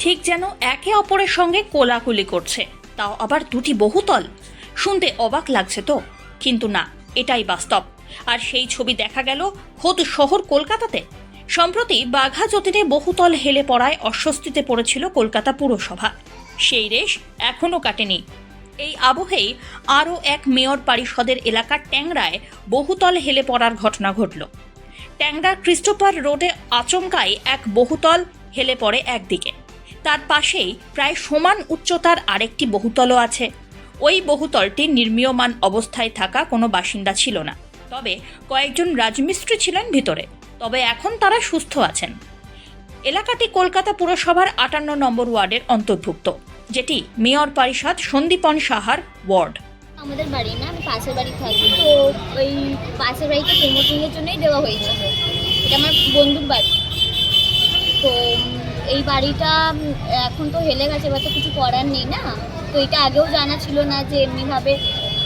ঠিক যেন একে অপরের সঙ্গে কোলাকুলি করছে। তাও আবার দুটি বহুতল। শুনতে অবাক লাগছে তো। কিন্তু না, এটাই বাস্তব। আর সেই ছবি দেখা গেল খোদ শহর কলকাতাতে। সম্প্রতি বাঘা যতীনে বহুতল হেলে পড়ায় অস্বস্তিতে পড়েছিল কলকাতা পুরসভা। সেই রেশ এখনও কাটেনি। এই আবহেই আরও এক মেয়র পরিষদের এলাকার ট্যাংরায় বহুতল হেলে পড়ার ঘটনা ঘটল। ট্যাংরার ক্রিস্টোফার রোডে আচমকাই এক বহুতল হেলে পড়ে একদিকে। তার পাশেই প্রায় সমান উচ্চতার আরেকটি বহুতলও আছে। ওই বহুতলটি নির্মীয়মান অবস্থায় থাকা কোনো বাসিন্দা ছিল না। তবে কয়েকজন রাজমিস্ত্রি ছিলেন ভিতরে। তবে এখন তারা সুস্থ আছেন। এলাকাটি কলকাতা পুরসভার আটান্ন নম্বর ওয়ার্ডের অন্তর্ভুক্ত, যেটি মেয়র পরিষদ সন্দীপন সাহার ওয়ার্ড। আমাদের বাড়ি না, আমি পাশের বাড়ি থাকি। তো ওই পাশের বাড়িতে প্রমোটিংয়ের জন্যই দেওয়া হয়েছিল। এটা আমার বন্ধুর বাড়ি। তো এই বাড়িটা এখন তো হেলে গেছে, এবার তো কিছু করার নেই না? তো এটা আগেও জানা ছিল না যে এমনিভাবে,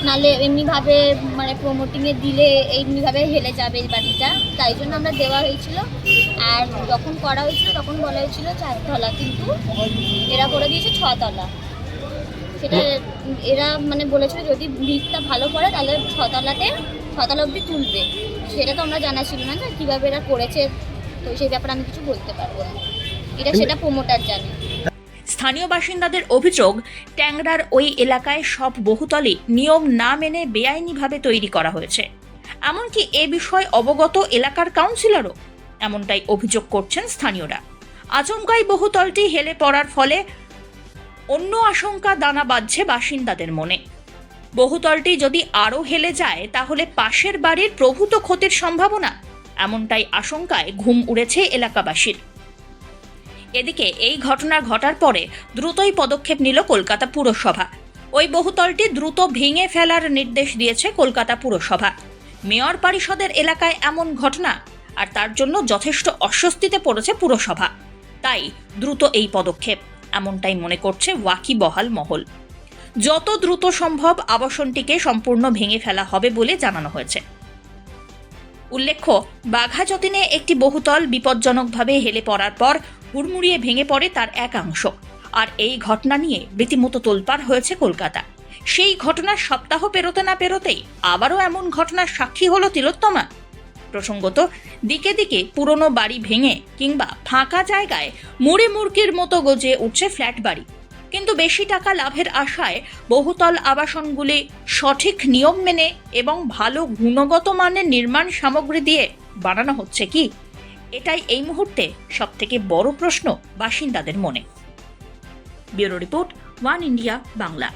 নালে এমনিভাবে মানে প্রমোটিংয়ে দিলে এমনিভাবে হেলে যাবে এই বাড়িটা। তাই জন্য আমরা দেওয়া হয়েছিল। আর যখন করা হয়েছিল, তখন বলা হয়েছিল চারতলা, কিন্তু এরা করে দিয়েছে ছতলা। সেটা, এরা মানে বলেছিল যদি ভিড়টা ভালো করে, তাহলে ছতলাতে, ছতলা অবধি তুলবে। সেটা তো আমরা জানা ছিল না যে কীভাবে এরা করেছে। তো সেই ব্যাপারে আমি কিছু বলতে পারব না। এটা সেটা প্রমোটার জানে। স্থানীয় বাসিন্দাদের অভিযোগ ট্যাংরার ওই এলাকায় সব বহুতলই নিয়ম না মেনে বেআইনিভাবে তৈরি করা হয়েছে। এমনকি এ বিষয়ে অবগত এলাকার কাউন্সিলরও এমনটাই অভিযোগ করছেন স্থানীয়রা। আচমকাই বহুতলটি হেলে পড়ার ফলে অন্য আশঙ্কা দানা বাঁধছে বাসিন্দাদের মনে। বহুতলটি যদি আরও হেলে যায় তাহলে পাশের বাড়ির প্রভূত ক্ষতির সম্ভাবনা। এমনটাই আশঙ্কায় ঘুম উড়েছে এলাকাবাসীর। এদিকে এই ঘটনা ঘটার পরে দ্রুতই পদক্ষেপ নিল কলকাতা পুরসভা। ওই বহুতলটি দ্রুত ভেঙে ফেলার নির্দেশ দিয়েছে কলকাতা পুরসভা। মেয়র পরিষদের এলাকায় এমন ঘটনা, আর তার জন্য যথেষ্ট অস্বস্তিতে পড়েছে পুরসভা। তাই দ্রুত এই পদক্ষেপ, এমনটাই মনে করছে ওয়াকিবহাল মহল। যত দ্রুত সম্ভব আবাসনটিকে সম্পূর্ণ ভেঙে ফেলা হবে বলে জানানো হয়েছে। উল্লেখ্য, বাঘা যতীনে একটি বহুতল বিপজ্জনকভাবে হেলে পড়ার পর হুড়মুড়িয়ে ভেঙে পড়ে তার একাংশ আর এই ঘটনা নিয়ে রীতিমতো তোলপাড় হয়েছে কলকাতা। সেই ঘটনার সপ্তাহ পেরোতে না পেরোতেই আবারও এমন ঘটনার সাক্ষী হলো তিলোত্তমা। প্রসঙ্গত, দিকে দিকে পুরনো বাড়ি ভেঙে কিংবা ফাঁকা জায়গায় মুড়ে মুরগির মতো গজে উঠছে ফ্ল্যাট বাড়ি। কিন্তু বেশি টাকা লাভের আশায় বহুতল আবাসনগুলি সঠিক নিয়ম মেনে এবং ভালো গুণগত মানের নির্মাণ সামগ্রী দিয়ে বানানো হচ্ছে কি? এটাই এই মুহূর্তে সব থেকে বড় প্রশ্ন বাসিন্দাদের মনে। Bureau report One India Bangla.